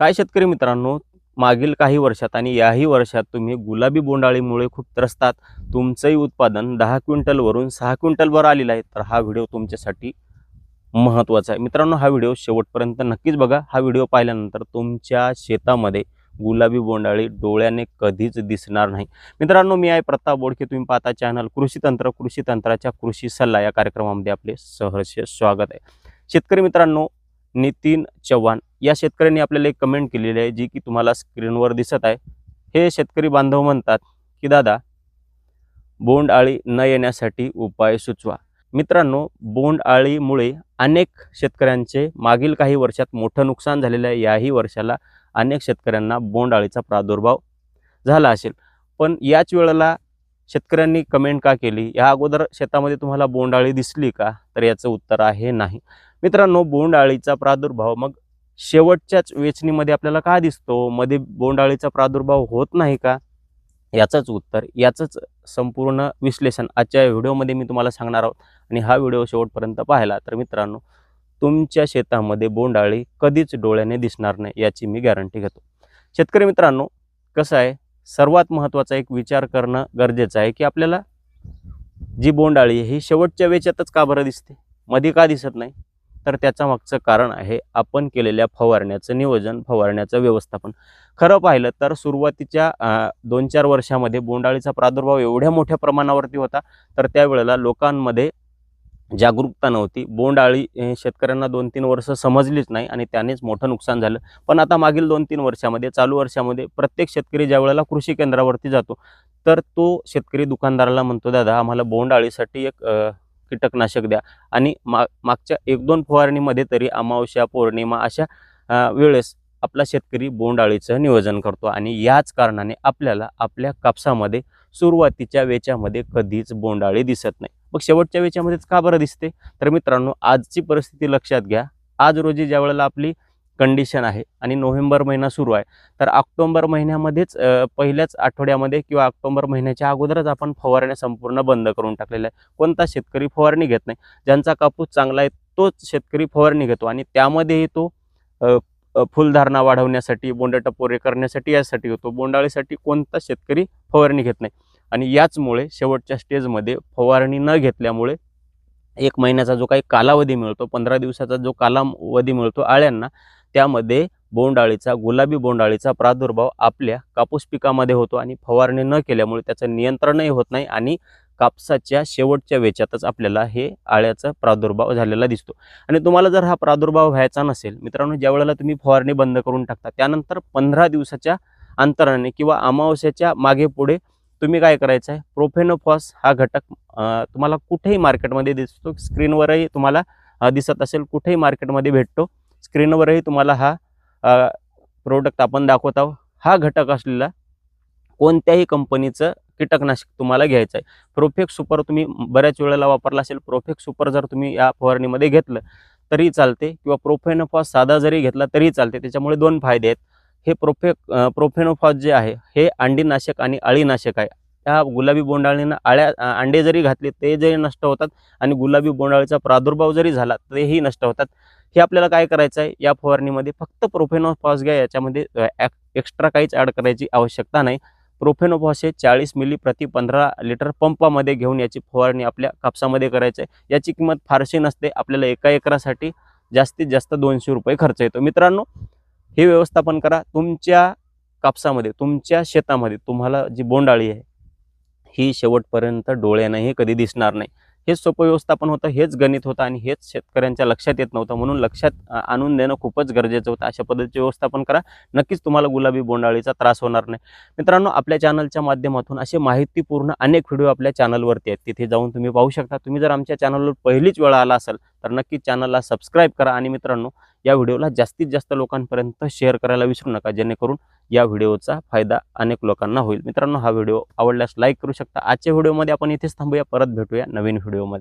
काय शेतकरी मित्रांनो? मागील काही वर्षात आणि याही वर्षात तुम्ही गुलाबी बोंडाळीमुळे खूप त्रस्तात. तुमचंही उत्पादन दहा क्विंटलवरून सहा क्विंटलवर आलेलं आहे. तर हा व्हिडिओ तुमच्यासाठी महत्त्वाचा आहे. मित्रांनो हा व्हिडिओ शेवटपर्यंत नक्कीच बघा. हा व्हिडिओ पाहिल्यानंतर तुमच्या शेतामध्ये गुलाबी बोंडाळी डोळ्याने कधीच दिसणार नाही. मित्रांनो मी आहे प्रताप बोडके. तुम्ही पाहता चॅनल कृषी तंत्र कृषी तंत्राच्या कृषी सल्ला या कार्यक्रमामध्ये आपले सहर्ष स्वागत आहे. शेतकरी मित्रांनो नितीन चव्हाण या शेतकऱ्यांनी आपल्याला एक कमेंट केलेली आहे जी की तुम्हाला स्क्रीनवर दिसत आहे. हे शेतकरी बांधव म्हणतात की दादा बोंडआळी न येण्यासाठी उपाय सुचवा. मित्रांनो बोंडआळीमुळे अनेक शेतकऱ्यांचे मागील काही वर्षात मोठं नुकसान झालेलं आहे. याही वर्षाला अनेक शेतकऱ्यांना बोंडआळीचा प्रादुर्भाव झाला असेल. पण याच वेळेला शेतकऱ्यांनी कमेंट का केली? या अगोदर शेतामध्ये तुम्हाला बोंडआळी दिसली का? तर याचं उत्तर आहे नाही. मित्रांनो बोंडआळीचा प्रादुर्भाव मग शेवटच्याच वेचणीमध्ये आपल्याला का दिसतो? मध्ये बोंडाळीचा प्रादुर्भाव होत नाही का? याचंच उत्तर याचंच संपूर्ण विश्लेषण आजच्या व्हिडिओमध्ये मी तुम्हाला सांगणार आहोत. आणि हा व्हिडिओ शेवटपर्यंत पाहिला तर मित्रांनो तुमच्या शेतामध्ये बोंडाळी कधीच डोळ्याने दिसणार नाही याची मी गॅरंटी घेतो. शेतकरी मित्रांनो कसं आहे? सर्वात महत्त्वाचा एक विचार करणं गरजेचं आहे की आपल्याला जी बोंडाळी आहे ही शेवटच्या वेचातच का बरं दिसते? मध्ये का दिसत नाही? तर त्याच्या मागचं कारण आहे आपण केलेल्या फवारण्याचं नियोजन फवारण्याचं व्यवस्थापन. खरं पाहिलं तर सुरुवातीच्या दोन चार वर्षामध्ये बोंडाळीचा प्रादुर्भाव एवढ्या मोठ्या प्रमाणावरती होता तर त्यावेळेला लोकांमध्ये जागरूकता नव्हती. बोंडाळी शेतकऱ्यांना दोन तीन वर्ष समजलीच नाही आणि त्यानेच मोठं नुकसान झालं. पण आता मागील दोन तीन वर्षामध्ये चालू वर्षामध्ये प्रत्येक शेतकरी ज्या वेळेला कृषी केंद्रावरती जातो तर तो शेतकरी दुकानदाराला म्हणतो दादा आम्हाला बोंडाळीसाठी एक कीटकनाशक द्या. आणि मा मागच्या एक दोन फवारणीमध्ये तरी अमावस्या पौर्णिमा अशा वेळेस आपला शेतकरी बोंडाळीचं नियोजन करतो आणि याच कारणाने आपल्याला आपल्या कापसामध्ये सुरुवातीच्या वेच्यामध्ये कधीच बोंडाळी दिसत नाही. मग शेवटच्या वेच्यामध्येच का बरं दिसते? तर मित्रांनो आजची परिस्थिती लक्षात घ्या. आज रोजी ज्या वेळेला आपली कंडिशन आहे आणि नोव्हेंबर महिना सुरू आहे. तर ऑक्टोंबर महिन्यामध्येच पहिल्याच आठवड्यामध्ये किंवा ऑक्टोंबर महिन्याच्या अगोदरच आपण फवारण्या संपूर्ण बंद करून टाकलेल्या आहे कोणता शेतकरी फवारणी घेत नाही. ज्यांचा कापूस चांगला आहे तोच शेतकरी फवारणी घेतो आणि त्यामध्येही तो फुलधारणा वाढवण्यासाठी बोंडटपोरे करण्यासाठी यासाठी होतो. बोंडाळीसाठी कोणता शेतकरी फवारणी घेत नाही. आणि याचमुळे शेवटच्या स्टेजमध्ये फवारणी न घेतल्यामुळे एक महिन्याचा जो काही कालावधी मिळतो पंधरा दिवसाचा जो कालावधी मिळतो आळ्यांना त्यामध्ये बोंडाळीचा गुलाबी बोंडाळीचा प्रादुर्भाव आपल्या कापूस पिकामध्ये होतो आणि फवारणी न केल्यामुळे त्याचं नियंत्रणही होत नाही आणि कापसाच्या शेवटच्या वेचातच आपल्याला हे आळ्याचा प्रादुर्भाव झालेला दिसतो. आणि तुम्हाला जर हा प्रादुर्भाव व्हायचा नसेल मित्रांनो ज्या वेळेला तुम्ही फवारणी बंद करून टाकता त्यानंतर पंधरा दिवसाच्या अंतराने किंवा अमावस्याच्या मागे पुढे तुम्ही काय करायचं आहे प्रोफेनोफॉस हा घटक तुम्हाला कुठेही मार्केटमध्ये दिसतो स्क्रीनवरही तुम्हाला दिसत असेल कुठेही मार्केटमध्ये भेटतो. स्क्रीनवरही तुम्हाला हा प्रोडक्ट आपण दाखवत आहोत. हा घटक असलेला कोणत्याही कंपनीचं कीटकनाशक तुम्हाला घ्यायचं आहे. प्रोफेक्स सुपर तुम्ही बऱ्याच वेळेला वापरला असेल. प्रोफेक्स सुपर जर तुम्ही या फवारणीमध्ये घेतलं तरी चालते. किंवा प्रोफेनोफॉस साधा जरी घेतला तरी चालते. त्याच्यामुळे दोन फायदे आहेत. हे प्रोफेक प्रोफेनोफॉस जे आहे हे अंडीनाशक आणि अळीनाशक आहे. त्या गुलाबी बोंडाळीनं आळ्या अंडे जरी घातले ते जरी नष्ट होतात आणि गुलाबी बोंडाळीचा प्रादुर्भाव जरी झाला तेही नष्ट होतात. हे आपल्याला काय करायचं आहे या फवारणीमध्ये फक्त प्रोफेनोफॉस घ्या याच्यामध्ये एक्स्ट्रा काहीच ॲड करायची आवश्यकता नाही. प्रोफेनोफॉस हे चाळीस मिली प्रति पंधरा लिटर पंपामध्ये घेऊन याची फवारणी आपल्या कापसामध्ये करायची आहे याची किंमत फारशी नसते आपल्याला एका एकरासाठी जास्तीत जास्त दोनशे रुपये खर्च येतो. मित्रांनो हे व्यवस्थापन करा. तुमच्या कापसामध्ये तुमच्या शेतामध्ये तुम्हाला जी बोंडाळी आहे ही शेवटपर्यंत डोळ्यानेही कधी दिसणार नाही. हेच सोपं व्यवस्थापन होतं हेच गणित होतं आणि हेच शेतकऱ्यांच्या लक्षात येत नव्हतं. म्हणून लक्षात आणून देणं खूपच गरजेचं होतं. अशा पद्धतीचे व्यवस्थापन करा. नक्कीच तुम्हाला गुलाबी बोंडाळीचा त्रास होणार नाही. मित्रांनो आपल्या चॅनलच्या माध्यमातून असे माहितीपूर्ण अनेक व्हिडिओ आपल्या चॅनलवरती आहेत. तिथे जाऊन तुम्ही पाहू शकता. तुम्ही जर आमच्या चॅनलवर पहिलीच वेळा आला असेल तर नक्कीच चॅनलला सबस्क्राईब करा. आणि मित्रांनो या व्हिडिओला जास्तीत जास्त लोकांपर्यंत शेअर करायला विसरू नका जेणेकरून या व्हिडिओचा फायदा अनेक लोकांना होईल. मित्रांनो हा व्हिडिओ आवडल्यास लाईक करू शकता. आजच्या व्हिडिओमध्ये आपण इथेच थांबूया. परत भेटूया नवीन व्हिडिओमध्ये.